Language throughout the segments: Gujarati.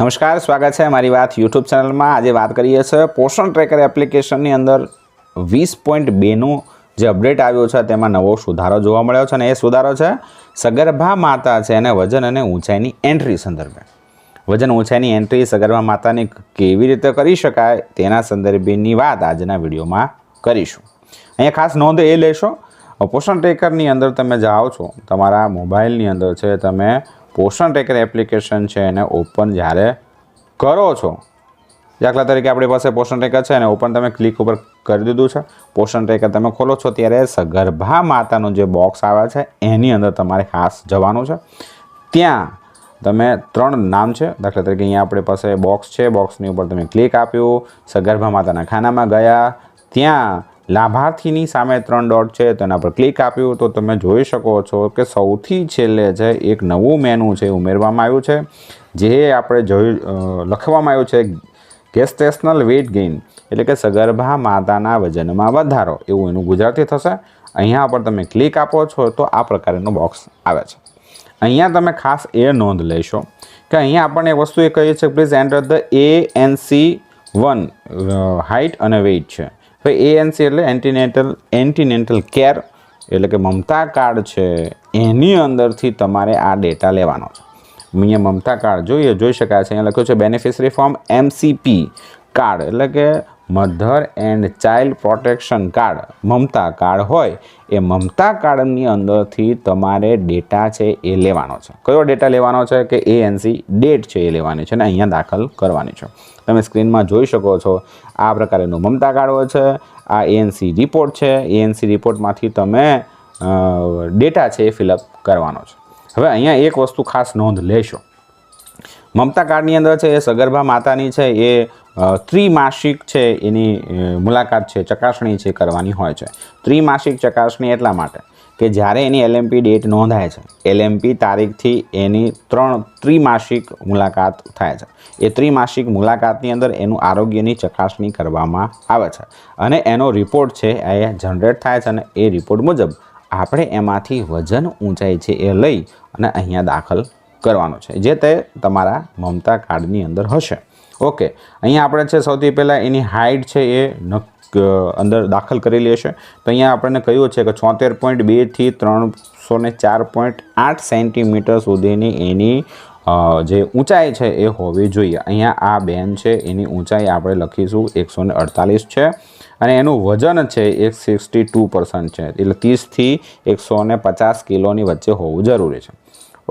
નમસ્કાર, સ્વાગત છે મારી વાત યુટ્યુબ ચેનલમાં. આજે વાત કરીએ છીએ પોષણ ટ્રેકર એપ્લિકેશનની અંદર વીસ પોઈન્ટ બેનું જે અપડેટ આવ્યો છે, તેમાં નવો સુધારો જોવા મળ્યો છે અને એ સુધારો છે, સગર્ભા માતા છે અને વજન અને ઊંચાઈની એન્ટ્રી સંદર્ભે. વજન, ઊંચાઈની એન્ટ્રી સગર્ભા માતાની કેવી રીતે કરી શકાય, તેના સંદર્ભેની વાત આજના વિડીયોમાં કરીશું. અહીંયા ખાસ નોંધ એ લેશો, પોષણ ટ્રેકરની અંદર તમે જાઓ છો, તમારા મોબાઈલની અંદર છે, તમે પોષણ ટ્રેકર એપ્લિકેશન છે એને ઓપન જ્યારે કરો છો. દાખલા તરીકે આપણી પાસે પોષણ ટ્રેકર છે અને ઓપન તમે ક્લિક ઉપર કરી દીધું છે. પોષણ ટ્રેકર તમે ખોલો છો ત્યારે સગર્ભા માતાનું જે બોક્સ આવે છે, એની અંદર તમારે ખાસ જવાનું છે. ત્યાં તમે ત્રણ નામ છે. દાખલા તરીકે અહીંયા આપણી પાસે બોક્સ છે. બોક્સની ઉપર તમે ક્લિક આપ્યું. સગર્ભા માતાના ખાનામાં ગયા. ત્યાં લાભાર્થીની સામે ત્રણ ડોટ છે તેના પર ક્લિક આપ્યું. તો તમે જોઈ શકો છો કે સૌથી છેલ્લે છે એક નવું મેનુ છે ઉમેરવામાં આવ્યું છે. જે આપણે જોઈ લખવામાં આવ્યું છે ગેસ્ટેશનલ વેઇટ ગેઇન એટલે કે સગર્ભા માતાના વજનમાં વધારો એવું એનું ગુજરાતી થશે. અહીંયા પર તમે ક્લિક આપો છો, તો આ પ્રકારનું બોક્સ આવે છે. અહીંયા તમે ખાસ એ નોંધ લેશો કે અહીંયા આપણને એક વસ્તુ એ કહીએ છે please enter the A N C one height અને વેઇટ છે. ભાઈ એ એન એટલે એન્ટીનેટલ એન્ટીનેટલ કેર એટલે કે મમતા કાર્ડ છે. એની અંદરથી તમારે આ ડેટા લેવાનો છે. અહીંયા મમતા કાર્ડ જોઈએ, જોઈ શકાય છે. અહીંયા લખ્યું છે બેનિફિશરી ફોર્મ એમસીપી કાર્ડ, એટલે કે mother and child protection card, Mamata card હોય, એ મમતા કાર્ડની અંદરથી તમારે ડેટા છે એ લેવાનો છે. કયો ડેટા લેવાનો છે કે એએનસી ડેટ છે એ લેવાની છે અને અહીંયા દાખલ કરવાની છે. તમે સ્ક્રીનમાં જોઈ શકો છો, આ પ્રકારેનું મમતા કાર્ડ હોય છે, આ એએનસી રિપોર્ટ છે એએનસી રિપોર્ટમાંથી તમે ડેટા છે એ ફિલઅપ કરવાનો છે. હવે અહીંયા એક વસ્તુ ખાસ નોંધ લેશો. મમતા કાર્ડની અંદર છે એ સગર્ભા માતાની છે, એ ત્રિમાસિક છે, એની મુલાકાત છે, ચકાસણી છે, કરવાની હોય છે. ત્રિમાસિક ચકાસણી એટલા માટે કે જ્યારે એની એલએમપી ડેટ નોંધાય છે, એલએમપી તારીખથી એની ત્રણ ત્રિમાસિક મુલાકાત થાય છે. એ ત્રિમાસિક મુલાકાતની અંદર એનું આરોગ્યની ચકાસણી કરવામાં આવે છે અને એનો રિપોર્ટ છે, એ જનરેટ થાય છે અને એ રિપોર્ટ મુજબ આપણે એમાંથી વજન ઊંચાઈ છે એ લઈ અને અહીંયા દાખલ કરવાનો છે. જે તે તમારા મમતા કાર્ડની અંદર હશે. ઓકે. અહીંયા આપણે છે સૌથી પહેલાં એની હાઇટ છે એ અંદર દાખલ કરેલી હશે. તો અહીંયા આપણને કહ્યું છે કે છોતેર પોઈન્ટ બેથી ત્રણસો ને ચાર પોઈન્ટ આઠ સેન્ટીમીટર સુધીની એની જે ઊંચાઈ છે એ હોવી જોઈએ. અહીંયા આ બેન છે, એની ઊંચાઈ આપણે લખીશું એકસો અડતાલીસ છે. અને એનું વજન છે એ સિક્સટી ટુ છે. એટલે ત્રીસથી એકસો પચાસ કિલોની વચ્ચે હોવું જરૂરી છે.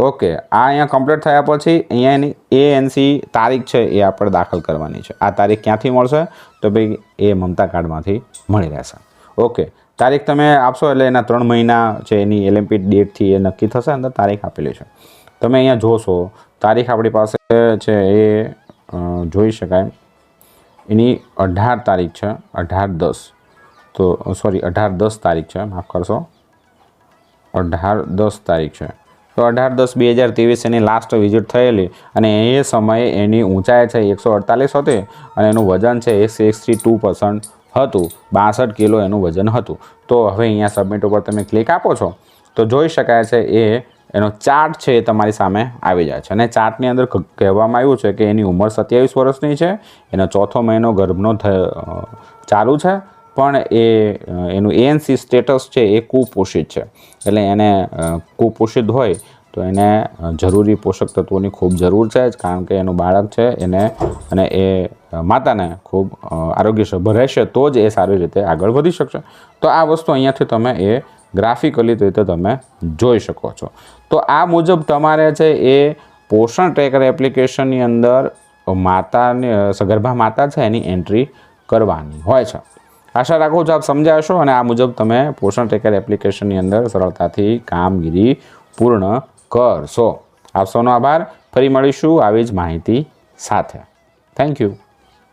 ઓકે, આ અહીંયા કમ્પ્લીટ થયા પછી અહીંયા એની એએનસી તારીખ છે એ આપણે દાખલ કરવાની છે. આ તારીખ ક્યાંથી મળશે? તો ભાઈ, એ મમતા કાર્ડમાંથી મળી રહેશે. ઓકે, તારીખ તમે આપશો એટલે એના ત્રણ મહિના છે એની એલએમપી ડેટથી એ નક્કી થશે અંદર તારીખ આપેલી છે. તમે અહીંયા જોશો, તારીખ આપણી પાસે છે એ જોઈ શકાય. એની અઢાર તારીખ છે, અઢાર દસ. તો સોરી અઢાર દસ તારીખ છે, માફ કરશો. અઢાર દસ તારીખ છે. તો અઢાર દસ બે હજાર ત્રેવીસ એની લાસ્ટ વિઝિટ થયેલી અને એ સમયે એની ઊંચાઈ છે એકસો અડતાલીસ હતી અને એનું વજન છે એ સિક્સટી ટુ પર્સન્ટ હતું. બાસઠ કિલો એનું વજન હતું. તો હવે અહીંયા સબમિટ ઉપર તમે ક્લિક આપો છો, તો જોઈ શકાય છે એ એનો ચાર્ટ છે એ તમારી સામે આવી જાય છે. અને ચાર્ટની અંદર કહેવામાં આવ્યું છે કે એની ઉંમર સત્યાવીસ વર્ષની છે. એનો ચોથો મહિનો ગર્ભનો ચાલુ છે. પણ એ એનું એએનસી સ્ટેટસ છે એ કુપોષિત છે. એટલે એને કુપોષિત હોય તો એને જરૂરી પોષક તત્વોની ખૂબ જરૂર છે જ, કારણ કે એનું બાળક છે, એને, અને એ માતાને ખૂબ આરોગ્યસભર રહેશે તો જ એ સારી રીતે આગળ વધી શકશે. તો આ વસ્તુ અહીંયાથી તમે એ ગ્રાફિકલી રીતે તમે જોઈ શકો છો. તો આ મુજબ તમારે છે એ પોષણ ટ્રેકર એપ્લિકેશનની અંદર માતાને સગર્ભા માતા છે એની એન્ટ્રી કરવાની હોય છે. આશા રાખું છું આપ સમજાશો અને આ મુજબ તમે પોષણ ટ્રેકર એપ્લિકેશનની અંદર સરળતાથી કામગીરી પૂર્ણ કરશો. આપ સૌનો આભાર. ફરી મળીશું આવી જ માહિતી સાથે. Thank you